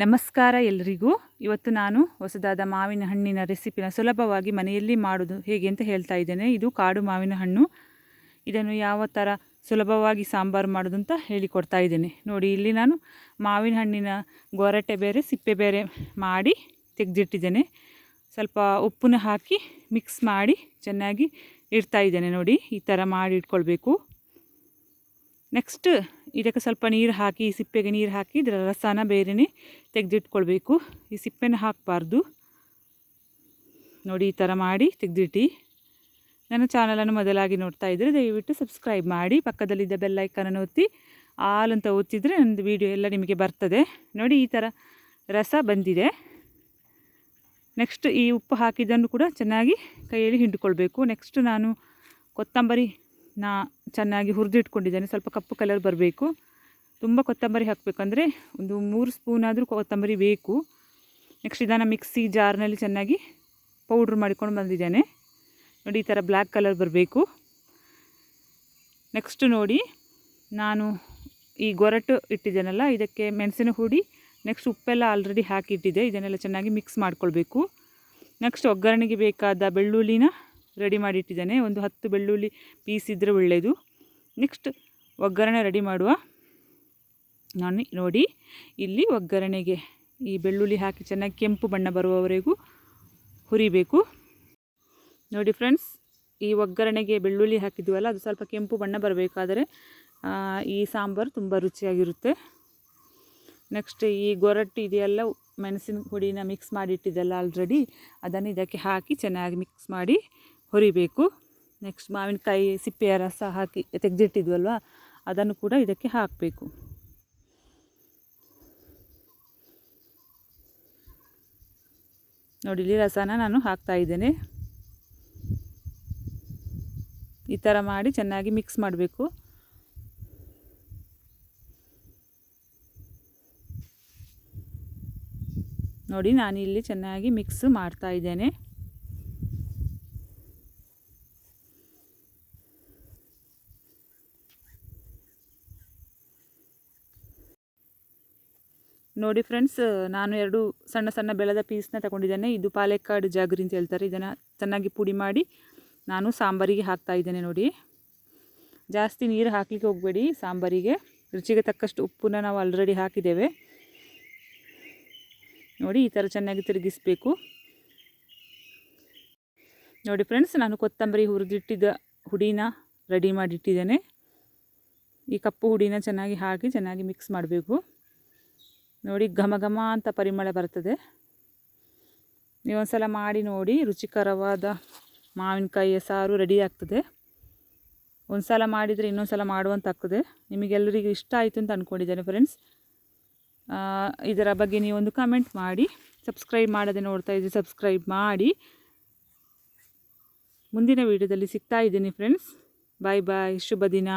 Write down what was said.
ನಮಸ್ಕಾರ ಎಲ್ರಿಗೂ. ಇವತ್ತು ನಾನು ಹೊಸದಾದ ಮಾವಿನ ಹಣ್ಣಿನ ರೆಸಿಪಿನ ಸುಲಭವಾಗಿ ಮನೆಯಲ್ಲಿ ಮಾಡೋದು ಹೇಗೆ ಅಂತ ಹೇಳ್ತಾ ಇದ್ದೇನೆ. ಇದು ಕಾಡು ಮಾವಿನ ಹಣ್ಣು. ಇದನ್ನು ಯಾವ ಥರ ಸುಲಭವಾಗಿ ಸಾಂಬಾರು ಮಾಡೋದು ಅಂತ ಹೇಳಿಕೊಡ್ತಾ ಇದ್ದೇನೆ. ನೋಡಿ, ಇಲ್ಲಿ ನಾನು ಮಾವಿನ ಹಣ್ಣಿನ ಗೊರಟೆ ಬೇರೆ, ಸಿಪ್ಪೆ ಬೇರೆ ಮಾಡಿ ತೆಗೆದಿಟ್ಟಿದ್ದೇನೆ. ಸ್ವಲ್ಪ ಉಪ್ಪನ್ನ ಹಾಕಿ ಮಿಕ್ಸ್ ಮಾಡಿ ಚೆನ್ನಾಗಿ ಇಡ್ತಾ ಇದ್ದೇನೆ ನೋಡಿ, ಈ ಥರ ಮಾಡಿ ಇಟ್ಕೊಳ್ಬೇಕು. ನೆಕ್ಸ್ಟ್ ಇದಕ್ಕೆ ಸ್ವಲ್ಪ ನೀರು ಹಾಕಿ, ಈ ಸಿಪ್ಪೆಗೆ ನೀರು ಹಾಕಿ, ಇದರ ರಸನ ಬೇರೆಯೇ ತೆಗೆದಿಟ್ಕೊಳ್ಬೇಕು. ಈ ಸಿಪ್ಪೆನ ಹಾಕಬಾರ್ದು. ನೋಡಿ, ಈ ಥರ ಮಾಡಿ ತೆಗೆದಿಟ್ಟು. ನನ್ನ ಚಾನಲನ್ನು ಮೊದಲಾಗಿ ನೋಡ್ತಾ ಇದ್ದರೆ ದಯವಿಟ್ಟು ಸಬ್ಸ್ಕ್ರೈಬ್ ಮಾಡಿ, ಪಕ್ಕದಲ್ಲಿದ್ದ ಬೆಲ್ಲೈಕನನ್ನು ಒತ್ತಿ ಆಲ್ ಅಂತ ಒತ್ತಿದರೆ ನನ್ನದು ವೀಡಿಯೋ ಎಲ್ಲ ನಿಮಗೆ ಬರ್ತದೆ. ನೋಡಿ, ಈ ಥರ ರಸ ಬಂದಿದೆ. ನೆಕ್ಸ್ಟ್ ಈ ಉಪ್ಪು ಹಾಕಿದ್ದನ್ನು ಕೂಡ ಚೆನ್ನಾಗಿ ಕೈಯಲ್ಲಿ ಹಿಂಡ್ಕೊಳ್ಬೇಕು. ನೆಕ್ಸ್ಟ್ ನಾನು ಕೊತ್ತಂಬರಿ ನಾ ಚೆನ್ನಾಗಿ ಹುರಿದಿಟ್ಕೊಂಡಿದ್ದೇನೆ. ಸ್ವಲ್ಪ ಕಪ್ಪು ಕಲರ್ ಬರಬೇಕು. ತುಂಬ ಕೊತ್ತಂಬರಿ ಹಾಕಬೇಕಂದ್ರೆ ಒಂದು ಮೂರು ಸ್ಪೂನ್ ಆದರೂ ಕೊತ್ತಂಬರಿ ಬೇಕು. ನೆಕ್ಸ್ಟ್ ಇದನ್ನು ಮಿಕ್ಸಿ ಜಾರ್ನಲ್ಲಿ ಚೆನ್ನಾಗಿ ಪೌಡ್ರ್ ಮಾಡಿಕೊಂಡು ಬಂದಿದ್ದೇನೆ. ನೋಡಿ ಈ ಥರ ಬ್ಲ್ಯಾಕ್ ಕಲರ್ ಬರಬೇಕು. ನೆಕ್ಸ್ಟ್ ನೋಡಿ ನಾನು ಈ ಗೊರಟು ಇಟ್ಟಿದ್ದೇನಲ್ಲ, ಇದಕ್ಕೆ ಮೆಣಸಿನ ಹುಡಿ ನೆಕ್ಸ್ಟ್ ಉಪ್ಪೆಲ್ಲ ಆಲ್ರೆಡಿ ಹಾಕಿಟ್ಟಿದೆ ಇದನ್ನೆಲ್ಲ ಚೆನ್ನಾಗಿ ಮಿಕ್ಸ್ ಮಾಡ್ಕೊಳ್ಬೇಕು. ನೆಕ್ಸ್ಟ್ ಒಗ್ಗರಣೆಗೆ ಬೇಕಾದ ಬೆಳ್ಳುಳ್ಳಿನ ರೆಡಿ ಮಾಡಿಟ್ಟಿದ್ದೇನೆ. ಒಂದು ಹತ್ತು ಬೆಳ್ಳುಳ್ಳಿ ಪೀಸ್ ಇದ್ದರೆ ಒಳ್ಳೆಯದು. ನೆಕ್ಸ್ಟ್ ಒಗ್ಗರಣೆ ರೆಡಿ ಮಾಡುವ. ನಾನು ನೋಡಿ, ಇಲ್ಲಿ ಒಗ್ಗರಣೆಗೆ ಈ ಬೆಳ್ಳುಳ್ಳಿ ಹಾಕಿ ಚೆನ್ನಾಗಿ ಕೆಂಪು ಬಣ್ಣ ಬರುವವರೆಗೂ ಹುರಿಬೇಕು. ನೋಡಿ ಫ್ರೆಂಡ್ಸ್ ಈ ಒಗ್ಗರಣೆಗೆ ಬೆಳ್ಳುಳ್ಳಿ ಹಾಕಿದ್ವಲ್ಲ, ಅದು ಸ್ವಲ್ಪ ಕೆಂಪು ಬಣ್ಣ ಬರಬೇಕಾದರೆ ಈ ಸಾಂಬಾರು ತುಂಬ ರುಚಿಯಾಗಿರುತ್ತೆ. ನೆಕ್ಸ್ಟ್ ಈ ಗೊರಟ್ಟು ಇದೆಯಲ್ಲ, ಮೆಣಸಿನ ಹುಡಿನ ಮಿಕ್ಸ್ ಮಾಡಿಟ್ಟಿದ್ದೆಲ್ಲ ಆಲ್ರೆಡಿ ಅದನ್ನು ಇದಕ್ಕೆ ಹಾಕಿ ಚೆನ್ನಾಗಿ ಮಿಕ್ಸ್ ಮಾಡಿ ಹುರಿಬೇಕು. ನೆಕ್ಸ್ಟ್ ಮಾವಿನಕಾಯಿ ಸಿಪ್ಪೆಯ ರಸ ಹಾಕಿ ತೆಗೆದಿಟ್ಟಿದ್ವಲ್ವ? ಅದನ್ನು ಕೂಡ ಇದಕ್ಕೆ ಹಾಕಬೇಕು. ನೋಡಿ, ಇಲ್ಲಿ ರಸನ ನಾನು ಹಾಕ್ತಾ ಇದ್ದೇನೆ. ಈ ಥರ ಮಾಡಿ ಚೆನ್ನಾಗಿ ಮಿಕ್ಸ್ ಮಾಡಬೇಕು. ನೋಡಿ ನಾನು ಇಲ್ಲಿ ಚೆನ್ನಾಗಿ ಮಿಕ್ಸ್ ಮಾಡ್ತಾ ಇದ್ದೇನೆ. ನೋಡಿ ಫ್ರೆಂಡ್ಸ್, ನಾನು ಎರಡು ಸಣ್ಣ ಸಣ್ಣ ಬೆಳೆದ ಪೀಸ್ನ ತಗೊಂಡಿದ್ದೇನೆ. ಇದು ಪಾಲೆಕ್ಕಾಡು ಜಾಗರಿ ಅಂತ ಹೇಳ್ತಾರೆ. ಇದನ್ನು ಚೆನ್ನಾಗಿ ಪುಡಿ ಮಾಡಿ ನಾನು ಸಾಂಬಾರಿಗೆ ಹಾಕ್ತಾ ಇದ್ದೇನೆ ನೋಡಿ. ಜಾಸ್ತಿ ನೀರು ಹಾಕಲಿಕ್ಕೆ ಹೋಗಬೇಡಿ ಸಾಂಬಾರಿಗೆ. ರುಚಿಗೆ ತಕ್ಕಷ್ಟು ಉಪ್ಪನ್ನ ನಾವು ಆಲ್ರೆಡಿ ಹಾಕಿದ್ದೇವೆ. ನೋಡಿ, ಈ ಥರ ಚೆನ್ನಾಗಿ ತಿರುಗಿಸ್ಬೇಕು. ನೋಡಿ ಫ್ರೆಂಡ್ಸ್, ನಾನು ಕೊತ್ತಂಬರಿ ಹುರಿದಿಟ್ಟಿದ್ದ ಹುಡಿನ ರೆಡಿ ಮಾಡಿಟ್ಟಿದ್ದೇನೆ. ಈ ಕಪ್ಪು ಹುಡಿನ ಚೆನ್ನಾಗಿ ಹಾಕಿ ಚೆನ್ನಾಗಿ ಮಿಕ್ಸ್ ಮಾಡಬೇಕು. ನೋಡಿ ಘಮ ಘಮ ಅಂತ ಪರಿಮಳ ಬರ್ತದೆ. ನೀವೊಂದು ಮಾಡಿ ನೋಡಿ, ರುಚಿಕರವಾದ ಮಾವಿನಕಾಯಿಯ ಸಾರು ರೆಡಿ ಆಗ್ತದೆ. ಒಂದು ಸಲ ಮಾಡಿದರೆ ಇನ್ನೊಂದು ಸಲ ಮಾಡುವಂತ ಆಗ್ತದೆ. ನಿಮಗೆಲ್ಲರಿಗೂ ಇಷ್ಟ ಆಯಿತು ಅಂತ ಅಂದ್ಕೊಂಡಿದ್ದೇನೆ ಫ್ರೆಂಡ್ಸ್ ಇದರ ಬಗ್ಗೆ ನೀವೊಂದು ಕಮೆಂಟ್ ಮಾಡಿ ಸಬ್ಸ್ಕ್ರೈಬ್ ಮಾಡದೆ ನೋಡ್ತಾ ಇದ್ದೀವಿ ಸಬ್ಸ್ಕ್ರೈಬ್ ಮಾಡಿ. ಮುಂದಿನ ವೀಡಿಯೋದಲ್ಲಿ ಸಿಗ್ತಾ ಇದ್ದೀನಿ ಫ್ರೆಂಡ್ಸ್ ಬಾಯ್ ಬಾಯ್ ಶುಭ ದಿನ.